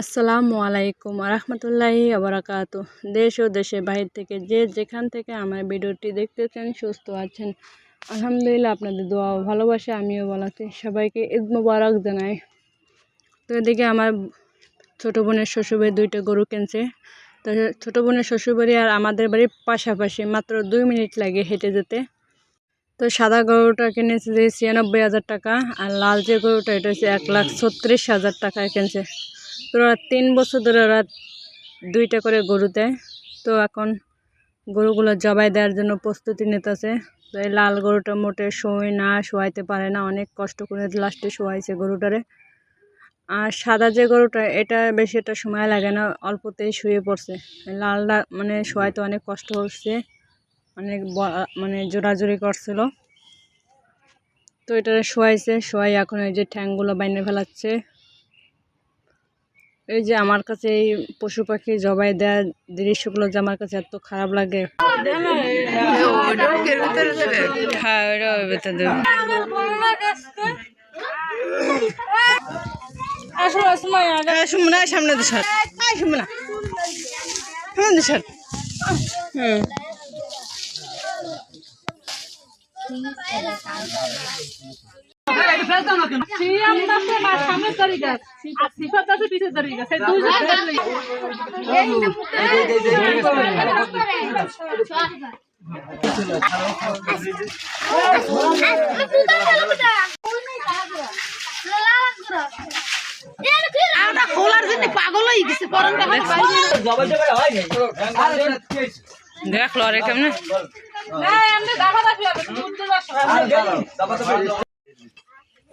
আসসালামু আলাইকুম রহমতুল্লাহি আবরাকাত দেশ ও দেশের বাহির থেকে যে যেখান থেকে আমার ভিডিওটি দেখতেছেন, সুস্থ আছেন, আলহামদুলিল্লাহ আপনাদের দোয়া ভালোবাসা, আমিও বলাতে সবাইকে ঈদ মুবারক জানাই। তো এদিকে আমার ছোটো বোনের শ্বশুরবাড়ি দুইটা গরু কিনছে। তো ছোটো বোনের শ্বশুরবাড়ি আর আমাদের বাড়ির পাশাপাশি মাত্র দুই মিনিট লাগে হেঁটে যেতে। তো সাদা গরুটা কিনেছে যে ছিয়ানব্বই হাজার টাকা আর লাল যে গরুটা, এটা হচ্ছে এক লাখ ছত্রিশ হাজার টাকায় কিনছে। তো ওরা তিন বছর ধরে ওরা দুইটা করে গরু দেয়। তো এখন গরুগুলো জবাই দেওয়ার জন্য প্রস্তুতি নিতেছে। তো এই লাল গরুটা মোটে শোয় না, শোয়াইতে পারে না। অনেক কষ্ট করে লাস্টে শোয়াইছে গরুটারে। আর সাদা যে গরুটা, এটা বেশি একটা সময় লাগে না, অল্পতেই শুয়ে পড়ছে। লালটা মানে শোয়াইতে অনেক কষ্ট হচ্ছে, অনেক মানে জোরাজুরি করছিল। তো এটা শোয়াইছে, শোয়াই এখন এই যে ঠ্যাংগুলো বাইনে ফেলাচ্ছে। এই যে আমার কাছে এই পশু পাখি জবাই দেওয়ার দৃশ্যগুলো যে আমার কাছে এত খারাপ লাগে। হ্যাঁ। সুমনা হুম। খোলার জন্য পাগল হয়ে গেছে দেখ লরে কেমনে?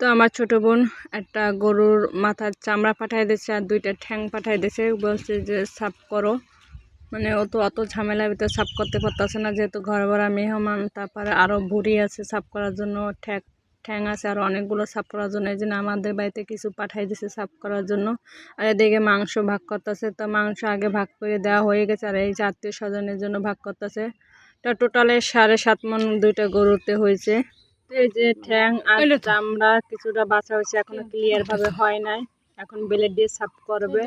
তো আমার ছোট বোন একটা গরুর মাথার চামড়া পাঠাই দিয়েছে আর দুইটা ঠ্যাং পাঠাই দিয়েছে। বলছে যে, সাফ করো। মানে ও তো অত ঝামেলার ভিতরে সাফ করতে পারতেছে না। যেহেতু ঘর ভরা মেহমান তারপরে আরও ভুড়ি আছে সাফ করার জন্য ঠ্যাং ঠ্যাং আছে আর অনেকগুলো সাফ করার জন্য। এই জন্য আমাদের বাড়িতে কিছু পাঠাই দিছে সাফ করার জন্য। আর এদিকে মাংস ভাগ করতেছে। তো মাংস আগে ভাগ করে দেওয়া হয়ে গেছে। আর এই যে আত্মীয় স্বজনের জন্য ভাগ করতেছে। তা টোটালে সাড়ে সাত মন দুইটা গরুতে হয়েছে। এই যে ঠ্যাং আর চামড়া কিছুটা বাঁচা হয়েছে। এখনও ক্লিয়ার ভাবে হয় নাই। এখন ব্লেড দিয়ে সাফ করবে।